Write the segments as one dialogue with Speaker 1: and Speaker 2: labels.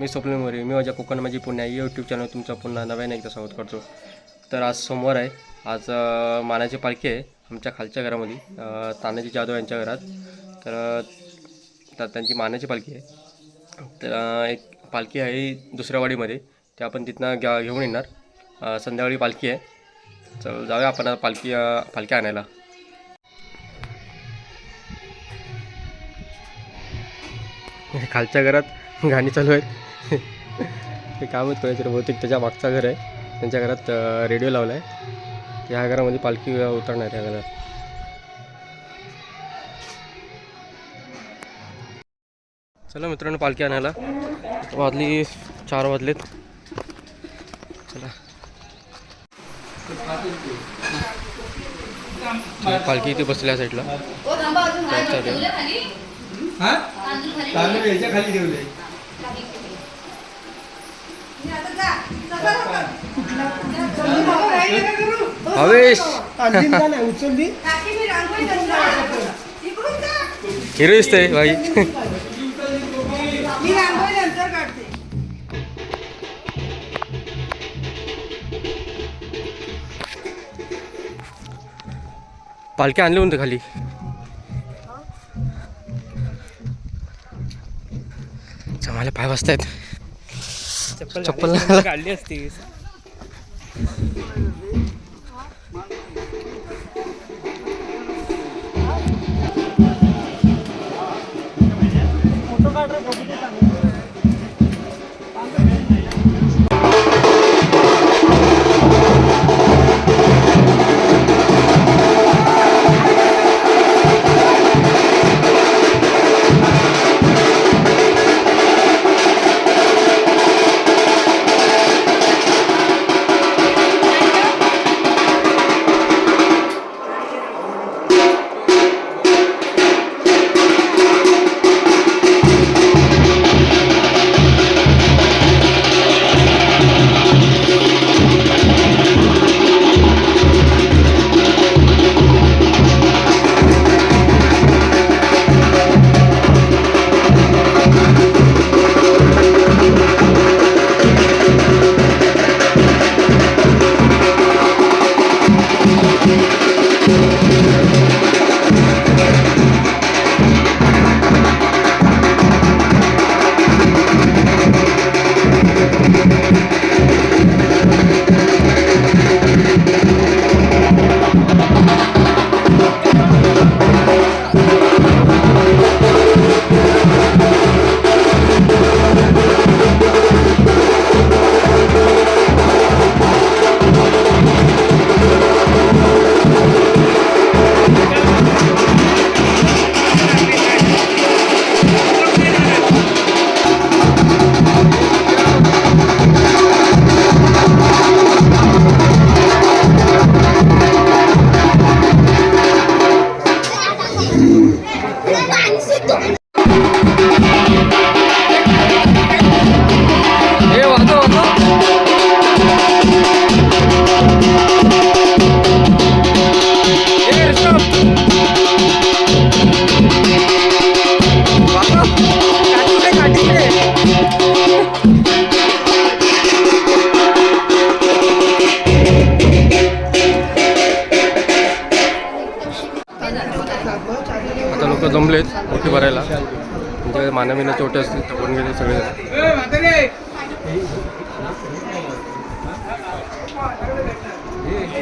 Speaker 1: मी स्वप्न मोरे मी माझ्या कोकण माझी पुण्या यूट्यूब चॅनल तुमचं पुन्हा नव्याने एकदा स्वागत करतो तर आज सोमवार आहे. आज मानाची पालखी आहे आमच्या खालच्या घरामध्ये. तानाजी जाधव यांच्या घरात. तर त्यांची मानाची पालखी आहे. तर एक पालखी आहे दुसऱ्या वाडीमध्ये. ते आपण तिथनं घ्या घेऊन येणार. संध्याकाळी पालखी आहे. चल जाऊया आपण पालखी पालखी आणायला. खालच्या घरात गाणी चालू आहेत. ते काम आहेत कोणाचं बहुतेक त्याच्या मागचा घर आहे. त्यांच्या घरात रेडिओ लावला आहे ह्या घरामध्ये पालखी उतरणार ह्या घरात. चला मित्रांनो पालखी आणायला. वाजली चार वाजलेत. पालखी इथे बसल्या साईडला.
Speaker 2: हा? उचलली
Speaker 1: हिरो दिसतंय भाई. पालखी आणली म्हणते खाली. मला पाय वाजतायत. चप्पल नाही
Speaker 3: काढली असती.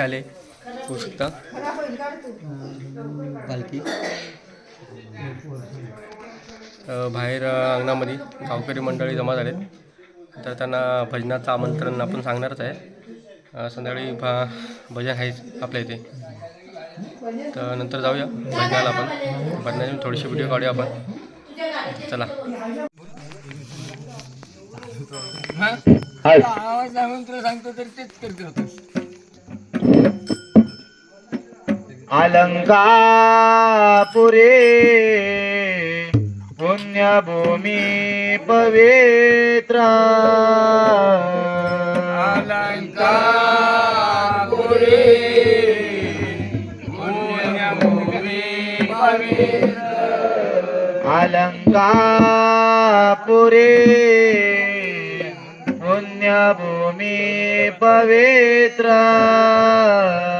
Speaker 1: काले होऊ शकता पालखी बाहेर अंगणामध्ये गावकरी मंडळी जमा झालेत. तर त्यांना भजनाचं आमंत्रण आपण सांगणारच आहे. संध्याकाळी भा भजन आहेच आपल्या इथे. तर नंतर जाऊया भजनाला आपण. भजनाची थोडीशी व्हिडिओ काढूया आपण. चला.
Speaker 2: आवाज सांगतो तरी तेच करते होतं
Speaker 3: अलंकापुरे पुण्यभूमी पवित्र। अलंकापुरे पुण्यभूमी पवित्र। इथे नांदतो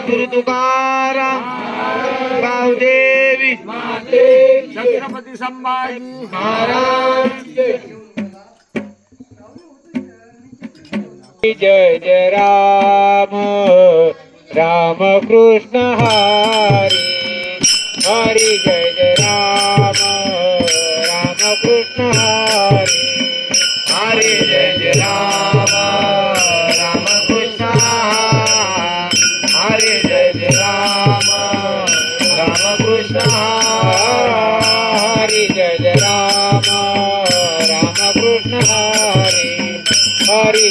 Speaker 3: जगद्गुरु तुकाराम गावदेवी
Speaker 2: छत्रपती संभाजी।
Speaker 3: महाराज। जय जय राम। राम कृष्ण हरी। हरी जय जय राम। राम कृष्ण हरी। हरी जय जय राम। हरी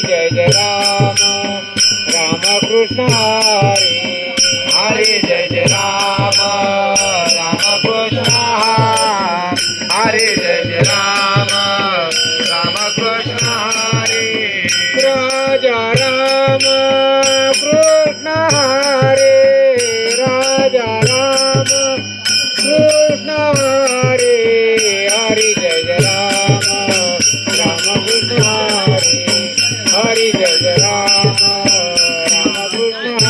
Speaker 3: हरी जय राम कृष्ण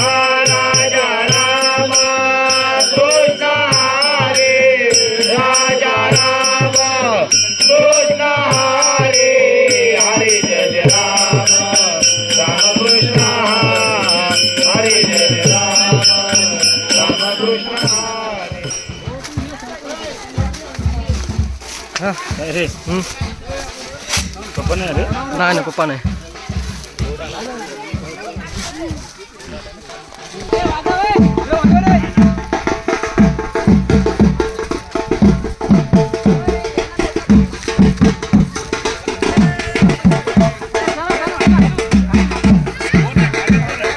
Speaker 3: राजा राम कृष्ण हरे राजा राम कृष्ण हरे हरे जय राम हरे। जय राम
Speaker 1: नाही ना पप्पा नाही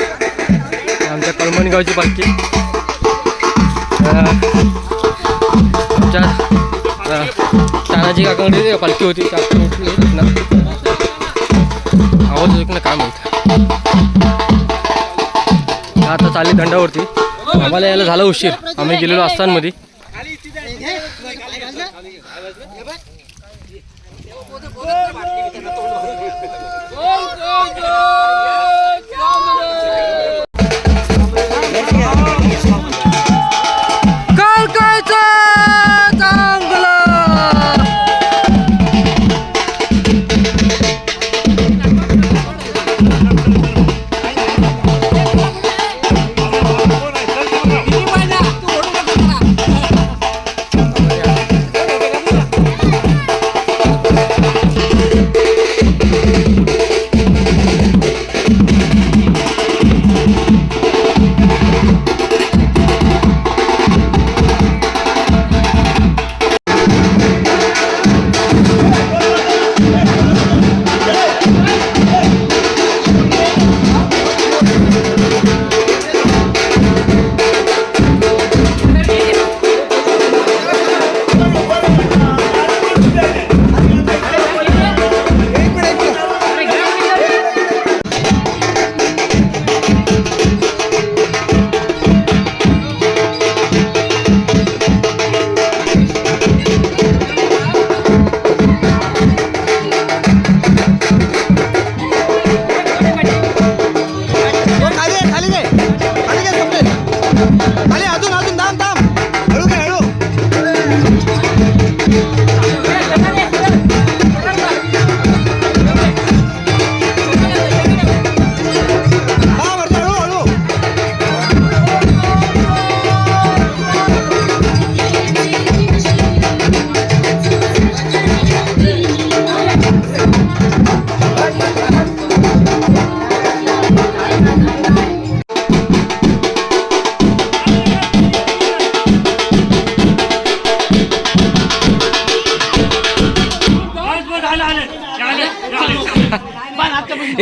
Speaker 1: आमच्या कळमणगावची पालखी अं, आमच्या अं, तानाजी काकांकडे पालखी होती काय म्हणतात आता चालली दंडावरती आम्हाला यायला झालं उशीर. आम्ही गेलेलो आस्थानमध्ये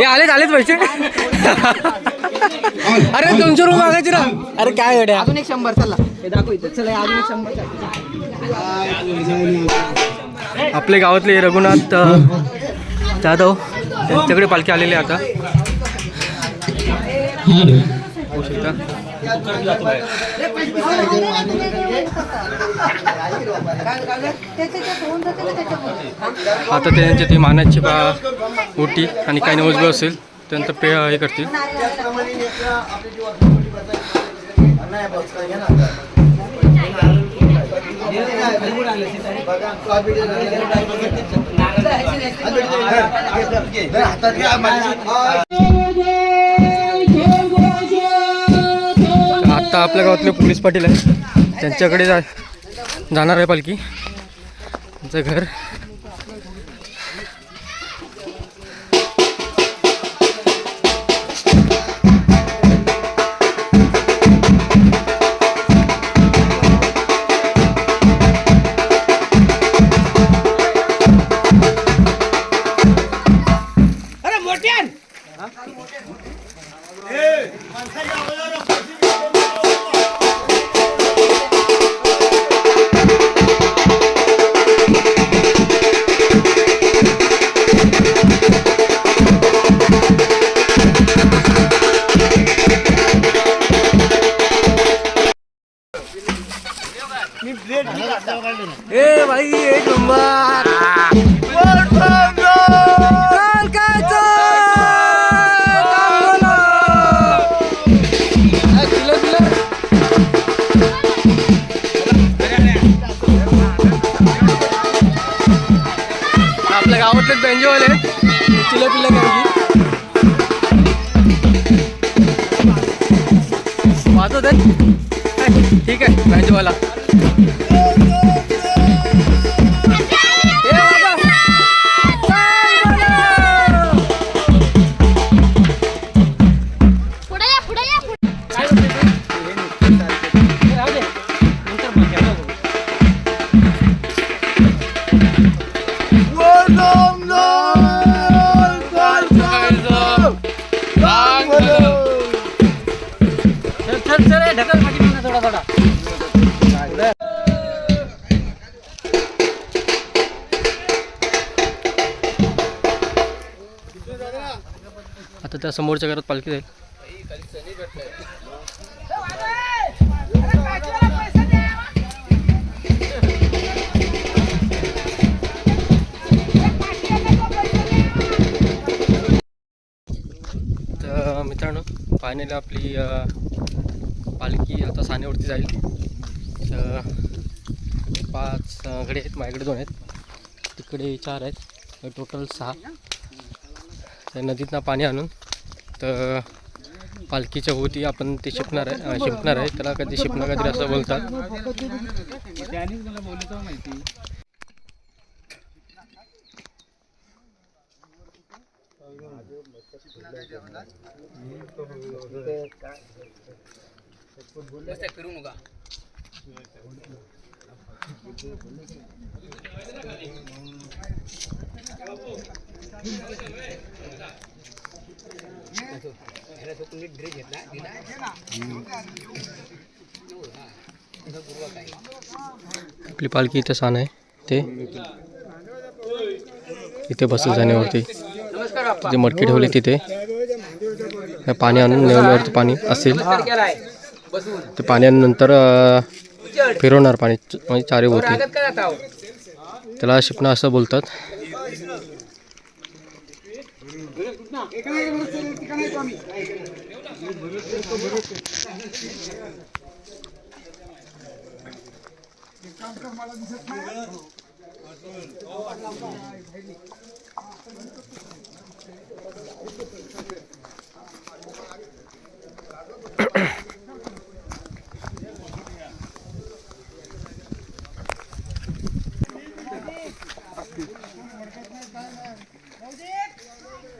Speaker 1: हे आलेच आलेच पैसे? अरे दोनशे रुपये मागायचे ना. अरे काय गड्या
Speaker 4: अजून एक शंभर चला. हे दाखव इथं. चला अजून एक शंभर. चला.
Speaker 1: आपले गावातले रघुनाथ जाधव त्यांच्याकडे पालखी आलेली आहे आता. होऊ शकता. आता त्यांच्या ती मानाची बा ओटी आणि काही नवस असेल त्यानंतर पे हे करतील. आता आपल्या गावातले पोलीस पाटील आहे त्यांच्याकडे जा जाणार आहे पालखी. त्यांचं घर. ए भाई एक नंबर. आपल्या गावातलेच बँजोवाले चिल्या पिल्ल्या त्या समोरच्या घरात पालखी जाईल. तर मित्रांनो फायनली आपली पालखी आता सानेवरती जाईल. तर पाच घडे आहेत माझ्याकडे दोन आहेत. तिकडे चार आहेत. टोटल सहा. त्या नदीतनं पाणी आणून तर पालखीच्या होती आपण ते शिकणार आहे शिकणार आहे. त्याला कधी शिकणार कधी असं बोलतात.
Speaker 4: फिरू नका
Speaker 1: आपली पालखी इथं सान आहे. ते? इथे बसेल जाण्यावरती. तिथे मडकी ठेवली तिथे. त्या पाणी आणून नेवल्यावरती पाणी असेल. ते पाण्यानंतर फिरवणार पाणी. म्हणजे चारे होते त्याला शिपणं असं बोलतात. ना एका नाही भरत तिका नाही आम्ही काम कर मला दिसत नाही Hold it!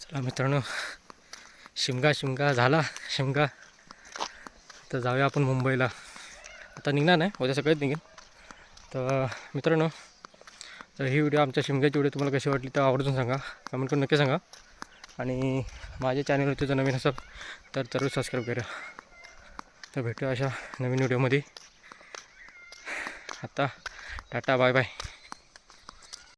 Speaker 1: चला मित्रांनो शिमगा शिमगा झाला शिमगा. तर जाऊया आपण मुंबईला. आता निघणार नाही उद्या सगळेच निघेन तर मित्रांनो तर ही व्हिडिओ आमच्या शिमग्याची व्हिडिओ तुम्हाला कशी वाटली तर आवडून सांगा. कमेंट करून नक्की सांगा. आणि माझ्या चॅनलवरती जर नवीन असाल तर जरूर सबस्क्राईब करा. तर भेटूया अशा नवीन व्हिडिओमध्ये. आता टाटा बाय बाय